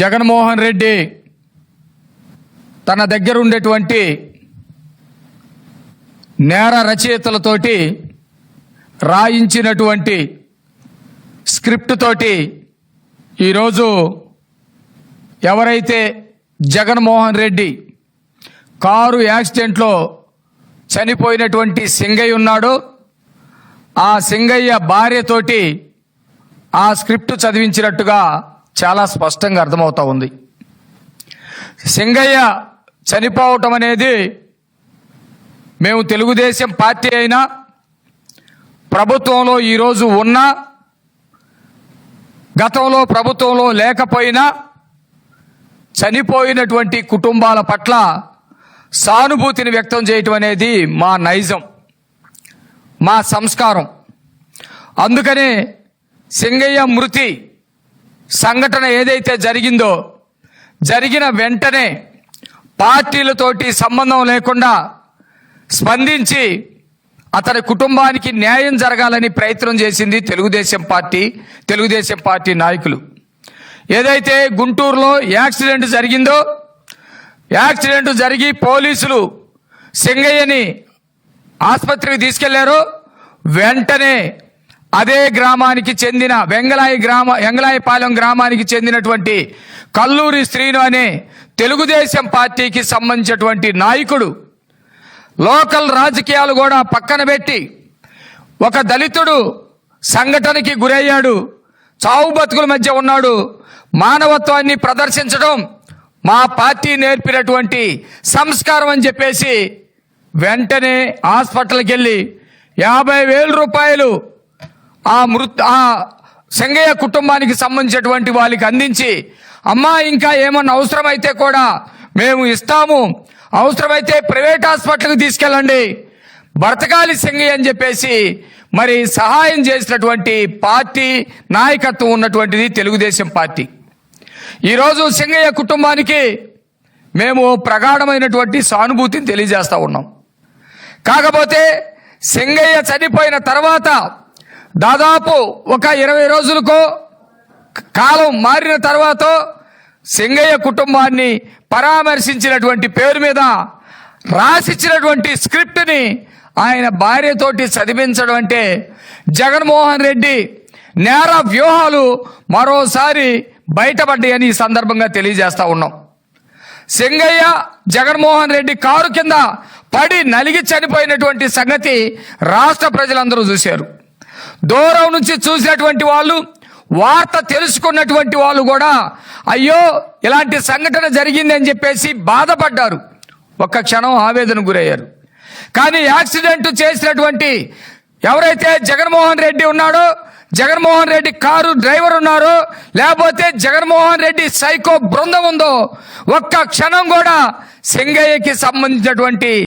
జగన్మోహన్ రెడ్డి తన దగ్గర ఉండేటువంటి నేర రచయితలతోటి రాయించినటువంటి స్క్రిప్ట్ తోటి ఈరోజు ఎవరైతే జగన్మోహన్ రెడ్డి కారు యాక్సిడెంట్లో చనిపోయినటువంటి సింగయ్య ఉన్నాడో ఆ సింగయ్య భార్యతోటి ఆ స్క్రిప్ట్ చదివించినట్టుగా చాలా స్పష్టంగా అర్థమవుతా ఉంది. సింగయ్య చనిపోవటం అనేది మేము తెలుగుదేశం పార్టీ అయినా ప్రభుత్వంలో ఈరోజు ఉన్నా గతంలో ప్రభుత్వంలో లేకపోయినా చనిపోయినటువంటి కుటుంబాల పట్ల సానుభూతిని వ్యక్తం చేయటం అనేది మా నైజం మా సంస్కారం. అందుకనే సింగయ్య మృతి సంఘటన ఏదైతే జరిగిందో జరిగిన వెంటనే పార్టీలతోటి సంబంధం లేకుండా స్పందించి అతని కుటుంబానికి న్యాయం జరగాలని ప్రయత్నం చేసింది తెలుగుదేశం పార్టీ తెలుగుదేశం పార్టీ నాయకులు. ఏదైతే గుంటూరులో యాక్సిడెంట్ జరిగిందో యాక్సిడెంట్ జరిగి పోలీసులు సింగయ్యని ఆసుపత్రికి తీసుకెళ్ళారో వెంటనే అదే గ్రామానికి చెందిన వెంగళాయి గ్రామ వెంగళాయిపాలెం గ్రామానికి చెందినటువంటి కల్లూరి శ్రీను అనే తెలుగుదేశం పార్టీకి సంబంధించినటువంటి నాయకుడు. లోకల్ రాజకీయాలు కూడా పక్కన పెట్టి ఒక దళితుడు సంఘటనకి గురయ్యాడు. చావు బతుకుల మధ్య ఉన్నాడు. మానవత్వాన్ని ప్రదర్శించడం మా పార్టీ నేర్పినటువంటి సంస్కారం అని చెప్పేసి వెంటనే హాస్పిటల్కి వెళ్ళి యాభై వేల రూపాయలు ఆ మృత్ ఆ సంగయ్య కుటుంబానికి సంబంధించినటువంటి వాళ్ళకి అందించి అమ్మా ఇంకా ఏమన్నా అవసరమైతే కూడా మేము ఇస్తాము. అవసరమైతే ప్రైవేట్ హాస్పిటల్కి తీసుకెళ్ళండి. బ్రతకాలి సింగయ్య అని చెప్పేసి మరి సహాయం చేసినటువంటి పార్టీ నాయకత్వం ఉన్నటువంటిది తెలుగుదేశం పార్టీ. ఈరోజు సింగయ్య కుటుంబానికి మేము ప్రగాఢమైనటువంటి సానుభూతిని తెలియజేస్తూ ఉన్నాం. కాకపోతే సింగయ్య చనిపోయిన తర్వాత దాదాపు ఒక ఇరవై రోజులకో కాలం మారిన తర్వాత సింగయ్య కుటుంబాన్ని పరామర్శించినటువంటి పేరు మీద రాసిచ్చినటువంటి స్క్రిప్ట్ని ఆయన భార్యతోటి చదివించడం అంటే జగన్మోహన్ రెడ్డి నేర వ్యూహాలు మరోసారి బయటపడ్డాయని ఈ సందర్భంగా తెలియజేస్తా ఉన్నాం. సింగయ్య జగన్మోహన్ రెడ్డి కారు కింద పడి నలిగి చనిపోయినటువంటి సంగతి రాష్ట్ర ప్రజలందరూ చూశారు. దూరం నుంచి చూసినటువంటి వాళ్ళు వార్త తెలుసుకున్నటువంటి వాళ్ళు కూడా అయ్యో ఇలాంటి సంఘటన జరిగింది అని చెప్పేసి బాధపడ్డారు. ఒక్క క్షణం ఆవేదన గురయ్యారు. కానీ యాక్సిడెంట్ చేసినటువంటి ఎవరైతే జగన్మోహన్ రెడ్డి ఉన్నాడో జగన్మోహన్ రెడ్డి కారు డ్రైవర్ ఉన్నారో లేకపోతే జగన్మోహన్ రెడ్డి సైకో బృందం ఉందో ఒక్క క్షణం కూడా సింగయ్యకి సంబంధించినటువంటి